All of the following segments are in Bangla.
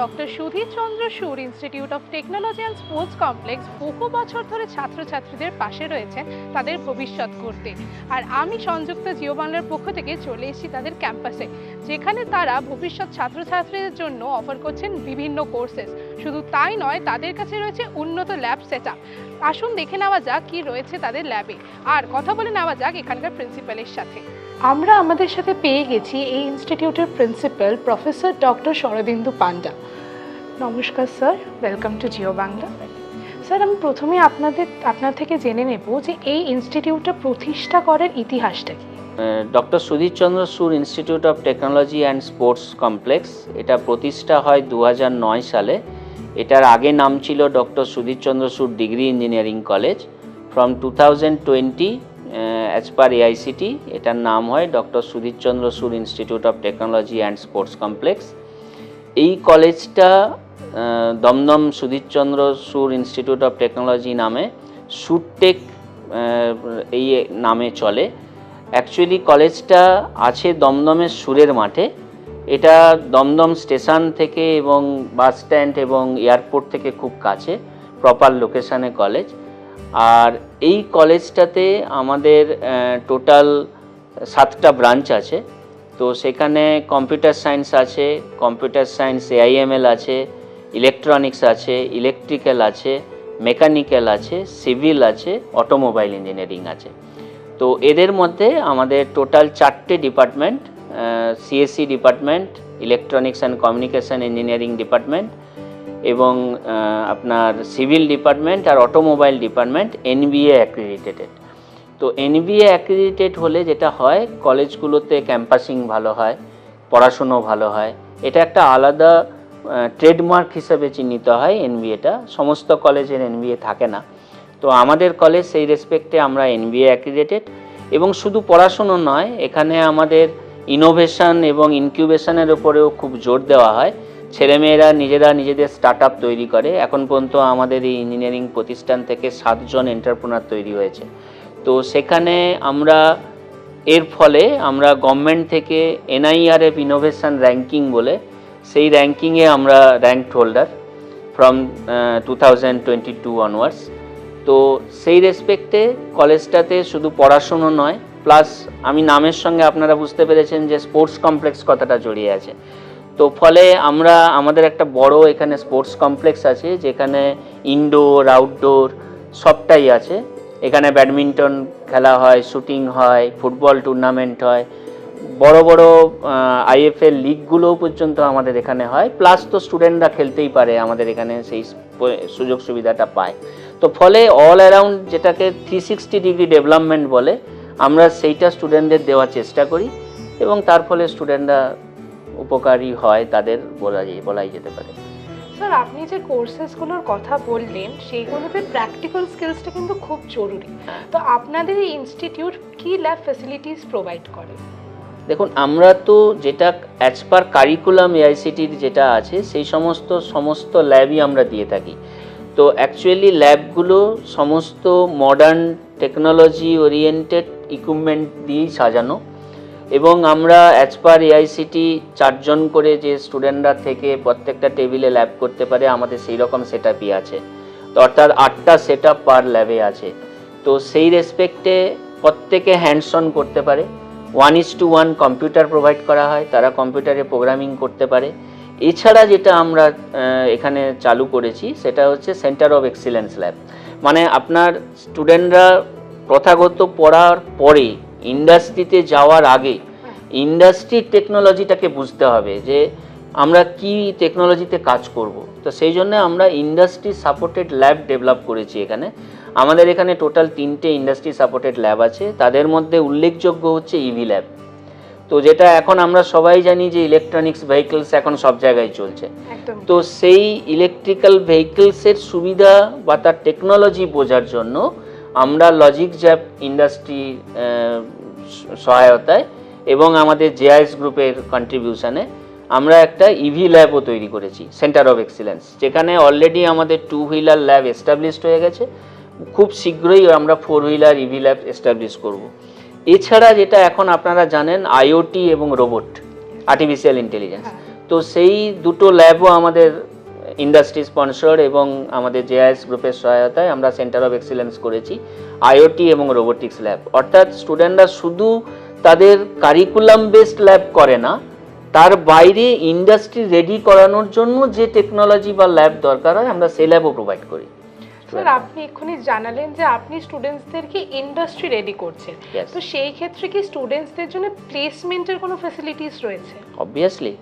Doctor Sudhir Chandra Sur institute of technology and sports complex বহু বছর ধরে ছাত্রছাত্রীদের পাশে রয়েছেন তাদের ভবিষ্যৎ করতে আর আমি সংযুক্ত জিও বাংলার পক্ষ থেকে চলে এসেছি তাদের ক্যাম্পাসে, যেখানে তারা ভবিষ্যৎ ছাত্রছাত্রীদের জন্য অফার করছেন বিভিন্ন কোর্সেস শুধু তাই নয়, তাদের কাছে রয়েছে উন্নত ল্যাব সেট আসুন দেখে নেওয়া যাক কি রয়েছে তাদের ল্যাবে আর কথা বলে নেওয়া যাক এখানকার প্রিন্সিপালের সাথে। আমরা আমাদের সাথে পেয়ে গেছি এই ইনস্টিটিউটের principal professor doctor Saradindu Panda. নমস্কার sir welcome to Jio Bangla sir আমি প্রথমে আপনাদের, আপনার থেকে জেনে নেব যে এই ইনস্টিটিউটটা প্রতিষ্ঠা করার ইতিহাসটা কি? Doctor Sudhirchandra Sur institute of technology and sports complex এটা প্রতিষ্ঠা হয় দু হাজার নয় সালে। এটার আগে নাম ছিল doctor Sudhirchandra Sur degree engineering college from two thousand twenty as per AICTE এটার নাম হয় doctor Sudhirchandra Sur institute of technology and sports complex এই কলেজটা Dumdum Sudhir Chandra Sur institute of technology নামে সুরটেক এই নামে চলে। অ্যাকচুয়ালি কলেজটা আছে দমদমের সুরের মাঠে। এটা দমদম স্টেশন থেকে এবং বাস স্ট্যান্ড এবং এয়ারপোর্ট থেকে খুব কাছে, প্রপার লোকেশানে কলেজ। আর এই কলেজটাতে আমাদের টোটাল সাতটা ব্রাঞ্চ আছে। তো সেখানে কম্পিউটার সায়েন্স আছে কম্পিউটার সায়েন্স এআইএমএল আছে ইলেকট্রনিক্স আছে ইলেকট্রিক্যাল আছে মেকানিক্যাল আছে সিভিল আছে অটোমোবাইল ইঞ্জিনিয়ারিং আছে। তো এদের মধ্যে আমাদের টোটাল চারটে department CSC department electronics and communication engineering department এবং আপনার সিভিল ডিপার্টমেন্ট আর অটোমোবাইল ডিপার্টমেন্ট এনবিএ অ্যাক্রিডিটেড তো এনবিএ অ্যাক্রিডিটেড হলে যেটা হয়, কলেজগুলোতে ক্যাম্পাসিং ভালো হয়, পড়াশুনো ভালো হয়। এটা একটা আলাদা ট্রেডমার্ক হিসাবে চিহ্নিত হয় এনবিএটা। সমস্ত কলেজের এনবিএ থাকে না। তো আমাদের কলেজ সেই রেসপেক্টে আমরা এনবিএ অ্যাক্রিডিটেড। এবং শুধু পড়াশুনো নয়, এখানে আমাদের ইনোভেশন এবং ইনকিউবেশনের উপরেও খুব জোর দেওয়া হয়। ছেলেমেয়েরা নিজেরা নিজেদের স্টার্ট আপ তৈরি করে। এখন পর্যন্ত আমাদের এই ইঞ্জিনিয়ারিং প্রতিষ্ঠান থেকে সাতজন এন্টারপ্রেনার তৈরি হয়েছে। তো সেখানে আমরা, এর ফলে আমরা গভর্নমেন্ট থেকে এনআইআরএফ ইনোভেশন র্যাঙ্কিং বলে, সেই র্যাঙ্কিংয়ে আমরা rank holder from two thousand twenty two onwards তো সেই রেসপেক্টে কলেজটাতে শুধু পড়াশুনো নয় প্লাস আমি নামের সঙ্গে আপনারা বুঝতে পেরেছেন যে স্পোর্টস কমপ্লেক্স কথাটা জড়িয়ে আছে। তো ফলে আমরা আমাদের একটা বড় এখানে স্পোর্টস কমপ্লেক্স আছে, যেখানে ইনডোর আউটডোর সবটাই আছে। এখানে ব্যাডমিন্টন খেলা হয় শুটিং হয় ফুটবল টুর্নামেন্ট হয়। বড় বড় আইএফএল লিগগুলোও পর্যন্ত আমাদের এখানে হয়। প্লাস তো স্টুডেন্টরা খেলতেই পারে আমাদের এখানে সেই সুযোগ সুবিধাটা পায়। তো ফলে অল অ্যারাউন্ড যেটাকে থ্রি সিক্সটি ডিগ্রি ডেভেলপমেন্ট বলে, আমরা সেইটা স্টুডেন্টদের দেওয়ার চেষ্টা করি এবং তার ফলে স্টুডেন্টরা উপকারী হয় তাদের বলা যায় বলাই যেতে পারে। স্যার আপনি যে কোর্সেসগুলোর কথা বললেন সেইগুলোতে প্র্যাকটিক্যাল স্কিলসটা কিন্তু খুব জরুরি। তো আপনাদের এই ইনস্টিটিউট কি ল্যাব ফ্যাসিলিটিস প্রোভাইড করে? দেখুন আমরা তো যেটা অ্যাজ পার কারিকুলাম এআইসিটির যেটা আছে সেই সমস্ত সমস্ত ল্যাবই আমরা দিয়ে থাকি। তো অ্যাকচুয়ালি ল্যাবগুলো সমস্ত মডার্ন টেকনোলজি ওরিয়েন্টেড ইকুইপমেন্ট দিয়েই সাজানো। এবং আমরা অ্যাজ পার এআইসিটি চারজন করে যে স্টুডেন্টরা থেকে প্রত্যেকটা টেবিলে ল্যাব করতে পারে, আমাদের সেই রকম সেট আছে। তো অর্থাৎ আটটা সেট পার ল্যাবে আছে। তো সেই রেসপেক্টে প্রত্যেকে হ্যান্ডস অন করতে পারে। One is two one computer provide করা হয়, তারা কম্পিউটারে প্রোগ্রামিং করতে পারে। এছাড়া যেটা আমরা এখানে চালু করেছি, সেটা হচ্ছে সেন্টার অফ এক্সিলেন্স ল্যাব মানে আপনার স্টুডেন্টরা প্রথাগত পড়ার পরে ইন্ডাস্ট্রিতে যাওয়ার আগে ইন্ডাস্ট্রির টেকনোলজিটাকে বুঝতে হবে যে আমরা কি টেকনোলজিতে কাজ করব। তো সেই জন্য আমরা ইন্ডাস্ট্রি সাপোর্টেড ল্যাব ডেভেলপ করেছি এখানে। আমাদের এখানে টোটাল তিনটে ইন্ডাস্ট্রি সাপোর্টেড ল্যাব আছে। তাদের মধ্যে উল্লেখযোগ্য হচ্ছে ইভি ল্যাব। তো যেটা এখন আমরা সবাই জানি যে ইলেকট্রনিক্স ভেহিকলস এখন সব জায়গায় চলছে। তো সেই ইলেকট্রিক্যাল ভেহিকলসের সুবিধা বা তার টেকনোলজি বোঝার জন্য আমরা লজিক জ্যাপ ইন্ডাস্ট্রি সহায়তায় এবং আমাদের জেআইএস গ্রুপের কন্ট্রিবিউশানে আমরা একটা ইভি ল্যাবও তৈরি করেছি সেন্টার অফ এক্সিলেন্স যেখানে অলরেডি আমাদের টু হুইলার ল্যাব এস্টাবলিশড হয়ে গেছে। খুব শীঘ্রই আমরা four wheeler EV lab establish করব। এছাড়া যেটা এখন আপনারা জানেন আইওটি এবং রোবট আর্টিফিশিয়াল ইন্টেলিজেন্স তো সেই দুটো ল্যাবও আমাদের ইন্ডাস্ট্রি স্পন্সর এবং আমাদের জেআইএস গ্রুপের সহায়তায় আমরা সেন্টার অফ এক্সিলেন্স করেছি আইওটি এবং রোবোটিক্স ল্যাব। অর্থাৎ স্টুডেন্টরা শুধু তাদের কারিকুলাম বেসড ল্যাব করে না তার বাইরে ইন্ডাস্ট্রি রেডি করানোর জন্য যে টেকনোলজি বা ল্যাব দরকার হয় আমরা সেই ল্যাবও প্রোভাইড করি। স্যার আপনি এক্ষুনি জানালেন যে আপনি স্টুডেন্টসদেরকে ইন্ডাস্ট্রি রেডি করছেন. তো সেই ক্ষেত্রে কি স্টুডেন্টসদের জন্য প্লেসমেন্টের কোনো ফ্যাসিলিটিস রয়েছে? অবভিয়াসলি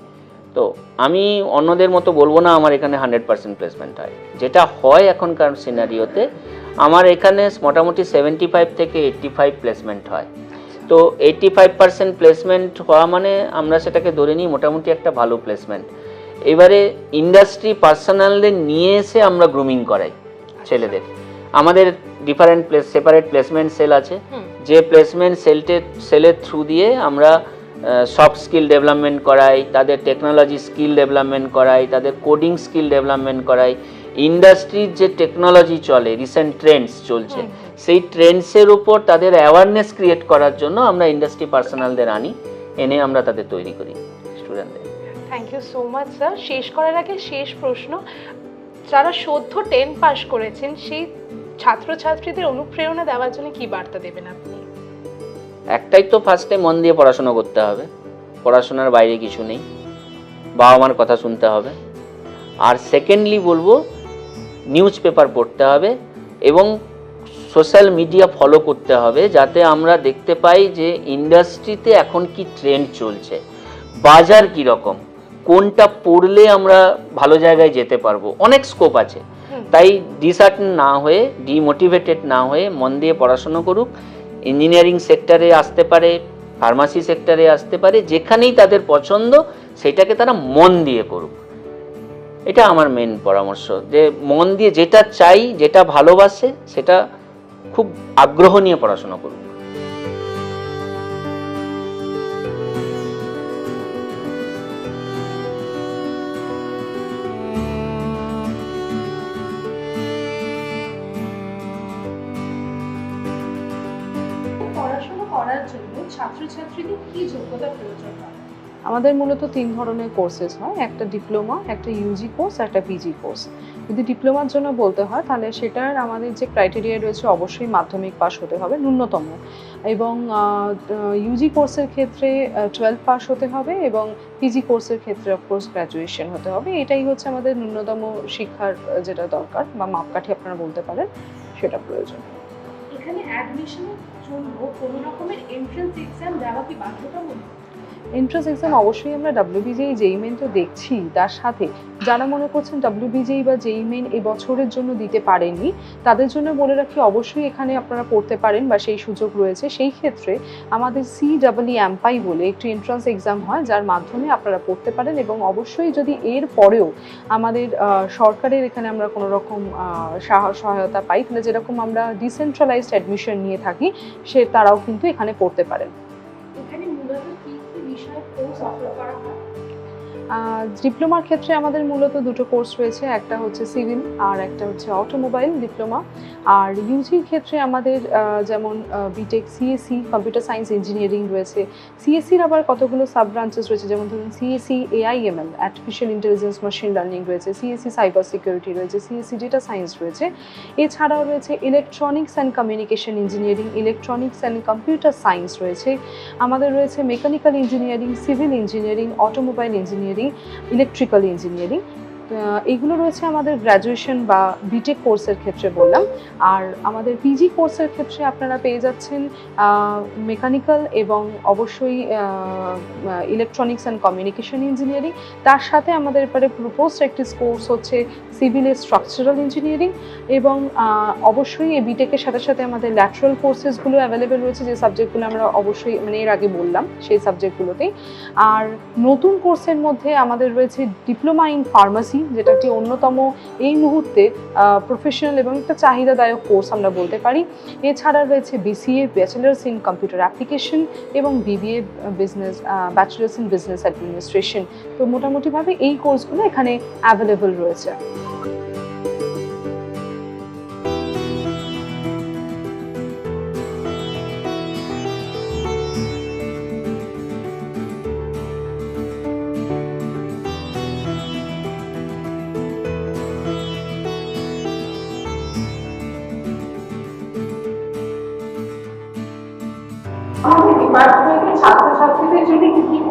তো আমি অন্যদের মতো বলব না আমার এখানে হান্ড্রেড পার্সেন্ট প্লেসমেন্ট হয়। যেটা হয় এখনকার সিনারিওতে আমার এখানে মোটামুটি সেভেন্টি ফাইভ থেকে এইট্টি ফাইভ প্লেসমেন্ট হয়। তো এইট্টি ফাইভ পার্সেন্ট প্লেসমেন্ট হওয়া মানে আমরা সেটাকে ধরে নিই মোটামুটি একটা ভালো প্লেসমেন্ট এবারে ইন্ডাস্ট্রি পার্সোনালদের নিয়ে এসে আমরা গ্রুমিং করাই ছেলেদের। আমাদের different place separate placement cell আছে। যে প্লেসমেন্ট সেলটে সেলের থ্রু দিয়ে আমরা সফট স্কিল ডেভেলপমেন্ট করাই তাদের টেকনোলজি স্কিল ডেভেলপমেন্ট করাই তাদের কোডিং স্কিল ডেভেলপমেন্ট করাই। ইন্ডাস্ট্রির যে টেকনোলজি চলে রিসেন্ট ট্রেন্ডস চলছে। সেই ট্রেন্ডসের উপর তাদের অ্যাওয়ারনেস ক্রিয়েট করার জন্য আমরা ইন্ডাস্ট্রি পার্সোনালদের আনি এনে আমরা তাদের তৈরি করি স্টুডেন্টদের thank you so much sir শেষ করার আগে শেষ প্রশ্ন। যারা সদ্য টেন পাস করেছেন সেই ছাত্রছাত্রীদের অনুপ্রেরণা দেওয়ার জন্য কি বার্তা দেবেন আপনি? একটাই তো ফার্স্টে মন দিয়ে পড়াশোনা করতে হবে। পড়াশোনার বাইরে কিছু নেই। বাবা মার কথা শুনতে হবে। আর সেকেন্ডলি বলব নিউজ পেপার পড়তে হবে এবং সোশ্যাল মিডিয়া ফলো করতে হবে যাতে আমরা দেখতে পাই যে ইন্ডাস্ট্রিতে এখন কি ট্রেন্ড চলছে। বাজার কি রকম? কোনটা পড়লে আমরা ভালো জায়গায় যেতে পারব? অনেক স্কোপ আছে। তাই ডিসার্টন না হয়ে ডিমোটিভেটেড না হয়ে মন দিয়ে পড়াশোনা করুক। ইঞ্জিনিয়ারিং সেক্টরে আসতে পারে, ফার্মাসি সেক্টরে আসতে পারে, যেখানেই তাদের পছন্দ, সেটাকে তারা মন দিয়ে করুক। এটা আমার মেন পরামর্শ, যে মন দিয়ে যেটা চাই, যেটা ভালোবাসে, সেটা খুব আগ্রহ নিয়ে পড়াশোনা করুক। যোগ্যতা প্রয়োজন হয়? আমাদের মূলত তিন ধরনের কোর্সেস হয় একটা ডিপ্লোমা একটা ইউজি কোর্স একটা পিজি কোর্স যদি ডিপ্লোমার জন্য বলতে হয় তাহলে সেটার আমাদের যে ক্রাইটেরিয়া রয়েছে অবশ্যই মাধ্যমিক পাস হতে হবে ন্যূনতম। এবং ইউজি কোর্সের ক্ষেত্রে টুয়েলভ পাস হতে হবে এবং পিজি কোর্সের ক্ষেত্রে অফকোর্স গ্র্যাজুয়েশন হতে হবে। এটাই হচ্ছে আমাদের ন্যূনতম শিক্ষার যেটা দরকার বা মাপকাঠি আপনারা বলতে পারেন সেটা প্রয়োজন। এখানে অ্যাডমিশনের জন্য কোনো রকমের এন্ট্রান্স এক্সাম দেওয়া কি বাধ্যতামূলক? এন্ট্রান্স এক্সাম অবশ্যই আমরা ডাব্লিউবিজেই যেই মেন তো দেখছি, তার সাথে। যারা মনে করছেন ডাব্লিউবিজেই বা যেই মেন এই বছরের জন্য দিতে পারেননি তাদের জন্য বলে রাখি অবশ্যই এখানে আপনারা পড়তে পারেন বা সেই সুযোগ রয়েছে। সেই ক্ষেত্রে আমাদের সি ডাবলই অ্যাম্পাই বলে একটি এন্ট্রান্স এক্সাম হয়, যার মাধ্যমে আপনারা পড়তে পারেন এবং অবশ্যই যদি এর পরেও আমাদের সরকারের এখানে আমরা কোনো রকম সাহা- সহায়তা পাই, তাহলে যেরকম আমরা ডিসেন্ট্রালাইজড অ্যাডমিশন নিয়ে থাকি, সে, তারাও কিন্তু এখানে পড়তে পারেন। এখানে মূলত কি কি বিষয়ে কোর্স অফার করা হয় ডিপ্লোমার ক্ষেত্রে আমাদের মূলত দুটো কোর্স রয়েছে, একটা হচ্ছে সিভিল আর একটা হচ্ছে অটোমোবাইল ডিপ্লোমা। আর ইউজির ক্ষেত্রে আমাদের যেমন BTech CSC computer science engineering রয়েছে। সিএসসির আবার কতগুলো সাব ব্রাঞ্চেস রয়েছে? যেমন ধরুন CSC AIML artificial intelligence machine learning রয়েছে সিএসসি সাইবার সিকিউরিটি রয়েছে সিএসসি ডেটা সায়েন্স রয়েছে। এছাড়াও রয়েছে electronics and communication engineering electronics and computer science রয়েছে। আমাদের রয়েছে mechanical engineering civil engineering automobile engineering electrical engineering এগুলো রয়েছে আমাদের গ্র্যাজুয়েশন বা বিটেক কোর্সের ক্ষেত্রে বললাম। আর আমাদের পিজি কোর্সের ক্ষেত্রে আপনারা পেয়ে যাচ্ছেন মেকানিক্যাল এবং অবশ্যই ইলেকট্রনিক্স অ্যান্ড কমিউনিকেশন ইঞ্জিনিয়ারিং তার সাথে আমাদের এবারে প্রপোজড একটি কোর্স হচ্ছে সিভিলের স্ট্রাকচারাল ইঞ্জিনিয়ারিং এবং অবশ্যই এই বিটেকের সাথে সাথে আমাদের ল্যাটারাল কোর্সেসগুলো অ্যাভেলেবেল রয়েছে, যে সাবজেক্টগুলো আমরা অবশ্যই মানে এর আগে বললাম সেই সাবজেক্টগুলোতেই আর নতুন কোর্সের মধ্যে আমাদের রয়েছে ডিপ্লোমা ইন ফার্মাসি যেটা একটি অন্যতম এই মুহূর্তে প্রফেশনাল এবং একটা চাহিদাদায়ক কোর্স আমরা বলতে পারি। এছাড়া রয়েছে BCA bachelors in computer application এবং BBA business bachelors in business administration তো মোটামুটিভাবে এই কোর্সগুলো এখানে অ্যাভেলেবল রয়েছে।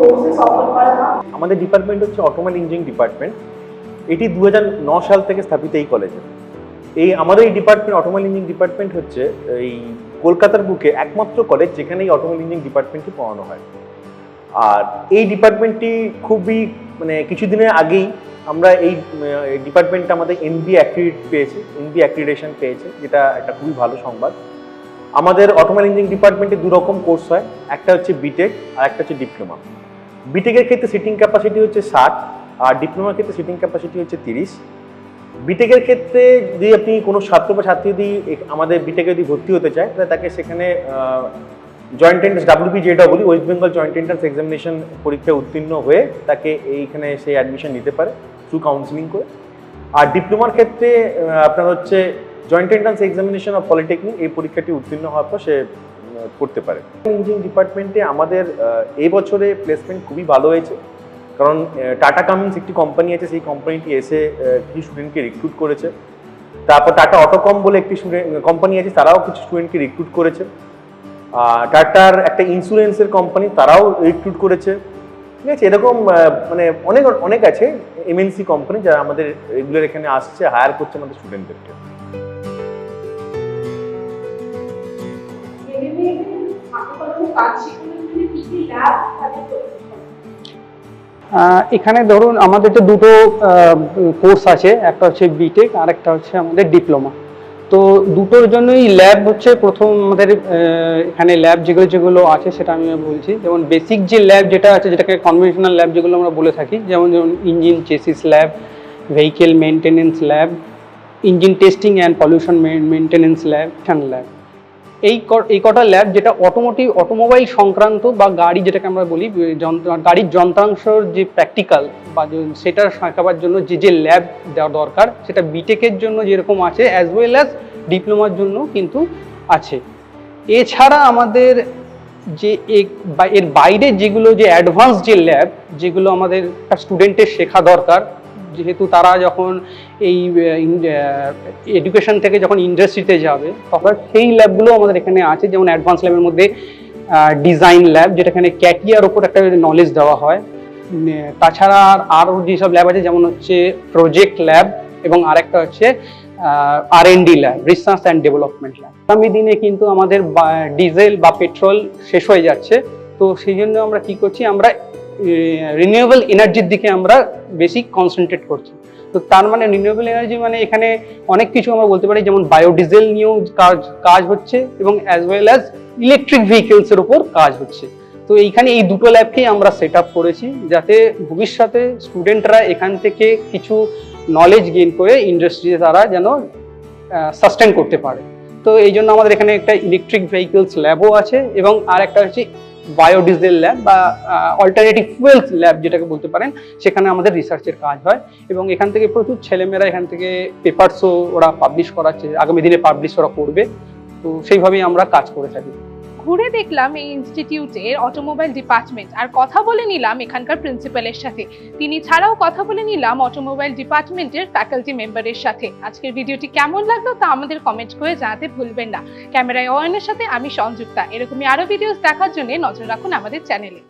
কোর্সেস অফার আমাদের ডিপার্টমেন্ট হচ্ছে অটোমোবাইল ইঞ্জিনিয়ারিং ডিপার্টমেন্ট এটি দু সাল থেকে স্থাপিত এই কলেজে এই আমাদের এই ডিপার্টমেন্ট অটোমোবাইল ইঞ্জিনিয়ারিং ডিপার্টমেন্ট হচ্ছে এই কলকাতার বুকে একমাত্র কলেজ যেখানে এই অটোমোবাইল ইঞ্জিনিয়ারিং ডিপার্টমেন্টটি পড়ানো হয়। আর এই ডিপার্টমেন্টটি খুবই মানে কিছুদিনের আগেই আমরা এই ডিপার্টমেন্টটা আমাদের এনবি অ্যাক্রিডিট পেয়েছে এনবি অ্যাক্রিডেশন পেয়েছে, যেটা একটা খুবই ভালো সংবাদ। আমাদের অটোমোবাইল ইঞ্জিনিয়ারিং ডিপার্টমেন্টে দু রকম কোর্স হয়, একটা হচ্ছে বিটেক আর একটা হচ্ছে ডিপ্লোমা বিটেকের ক্ষেত্রে সিটিং ক্যাপাসিটি হচ্ছে ষাট, আর ডিপ্লোমার ক্ষেত্রে সিটিং ক্যাপাসিটি হচ্ছে তিরিশ। বিটেকের ক্ষেত্রে যদি আপনি কোনো ছাত্র বা ছাত্রী যদি আমাদের বিটেকে যদি ভর্তি হতে চায়, তাহলে তাকে সেখানে জয়েন্ট এন্ট্রান্স ডাব্লিউপি যেটা বলি West Bengal joint entrance examination পরীক্ষায় উত্তীর্ণ হয়ে তাকে এইখানে সে অ্যাডমিশন নিতে পারে থ্রু কাউন্সিলিং করে। আর ডিপ্লোমার ক্ষেত্রে আপনার হচ্ছে joint entrance examination of polytechnic এই পরীক্ষাটি উত্তীর্ণ হওয়ার পর সে করতে পারে। ইঞ্জিনিয়ারিং ডিপার্টমেন্টে আমাদের আহ, এই বছরে প্লেসমেন্ট খুবই ভালো হয়েছে। কারণ টাটা কামিন্স একটি কোম্পানি আছে সেই কোম্পানিটি এসে কিছু স্টুডেন্টকে রিক্রুট করেছে। তারপর টাটা অটোকম বলে একটি স্টুডেন্ট কোম্পানি আছে তারাও কিছু স্টুডেন্টকে রিক্রুট করেছে। টাটার একটা ইন্স্যুরেন্সের কোম্পানি তারাও রিক্রুট করেছে। ঠিক আছে এরকম মানে অনেক অনেক আছে এমএনসি কোম্পানি যারা আমাদের রেগুলার এখানে আসছে হায়ার করছে আমাদের স্টুডেন্টদেরকে এখানে ধরুন আমাদের তো দুটো কোর্স আছে, একটা হচ্ছে বিটেক আর একটা হচ্ছে আমাদের ডিপ্লোমা। তো দুটোর জন্যই ল্যাব হচ্ছে প্রথম আমাদের এখানে ল্যাব যেগুলো যেগুলো আছে সেটা আমি বলছি। যেমন বেসিক যে ল্যাব যেটা আছে, যেটাকে কনভেনশনাল ল্যাব যেগুলো আমরা বলে থাকি, যেমন যেমন engine chassis lab vehicle maintenance lab engine testing and pollution maintenance lab fan lab. এই এই কটা ল্যাব যেটা অটোমোটিভ অটোমোবাইল সংক্রান্ত বা গাড়ি যেটাকে আমরা বলি গাড়ির যন্ত্রাংশর যে প্র্যাকটিক্যাল বা সেটা শেখাবার জন্য যে যে ল্যাব দেওয়া দরকার, সেটা বিটেকের জন্য যেরকম আছে অ্যাজ ওয়েল অ্যাজ ডিপ্লোমার জন্য কিন্তু আছে। এছাড়া আমাদের যে এর বাইরে যেগুলো যে অ্যাডভান্স যে ল্যাব, যেগুলো আমাদের স্টুডেন্টের শেখা দরকার, যেহেতু তারা যখন এই এডুকেশন থেকে যখন ইন্ডাস্ট্রিতে যাবে, তখন সেই ল্যাবগুলো আমাদের এখানে আছে, যেমন অ্যাডভান্স ল্যাবের মধ্যে ডিজাইন ল্যাব যেটা এখানে ক্যাটিয়ার ওপর একটা নলেজ দেওয়া হয়। তাছাড়া আর আরও যেসব ল্যাব আছে, যেমন হচ্ছে প্রজেক্ট ল্যাব এবং আরেকটা হচ্ছে R and D lab research and development lab আগামী দিনে কিন্তু আমাদের ডিজেল বা পেট্রোল শেষ হয়ে যাচ্ছে। তো সেই জন্য আমরা কি করছি, আমরা রিনিউয়েবল এনার্জির দিকে আমরা বেশি কনসেন্ট্রেট করছি। তো তার মানে রিনিউয়েবল এনার্জি মানে এখানে অনেক কিছু আমরা বলতে পারি, যেমন বায়োডিজেল নিয়েও কাজ কাজ হচ্ছে এবং অ্যাজ ওয়েল অ্যাজ ইলেকট্রিক ভেহিকেলসের উপর কাজ হচ্ছে। তো এইখানে এই দুটো ল্যাবকেই আমরা সেট আপ করেছি যাতে ভবিষ্যতে স্টুডেন্টরা এখান থেকে কিছু নলেজ গেইন করে ইন্ডাস্ট্রিতে তারা যেন সাস্টেন করতে পারে। তো এই জন্য আমাদের এখানে একটা ইলেকট্রিক ভেহিকেলস ল্যাবও আছে এবং আর একটা হচ্ছে বায়োডিজেল ল্যাব বা অল্টারনেটিভ ফুয়েলস ল্যাব যেটাকে বলতে পারেন, সেখানে আমাদের রিসার্চের কাজ হয় এবং এখান থেকে প্রচুর ছেলেমেয়েরা এখান থেকে পেপারসও ওরা পাবলিশ করাচ্ছে, আগামী দিনে পাবলিশ ওরা করবে। তো সেইভাবেই আমরা কাজ করে থাকি। ঘুরে দেখলাম এই ইনস্টিটিউটের অটোমোবাইল ডিপার্টমেন্ট আর কথা বলে নিলাম এখানকার প্রিন্সিপালের সাথে। তিনি ছাড়াও কথা বলে নিলাম অটোমোবাইল ডিপার্টমেন্টের ফ্যাকাল্টি মেম্বারের সাথে। আজকের ভিডিওটি কেমন লাগল তা আমাদের কমেন্ট করে জানাতে ভুলবেন না। ক্যামেরায় অয়নের সাথে আমি সংযুক্তা। এরকমই আরও ভিডিওস দেখার জন্য নজর রাখুন আমাদের চ্যানেলে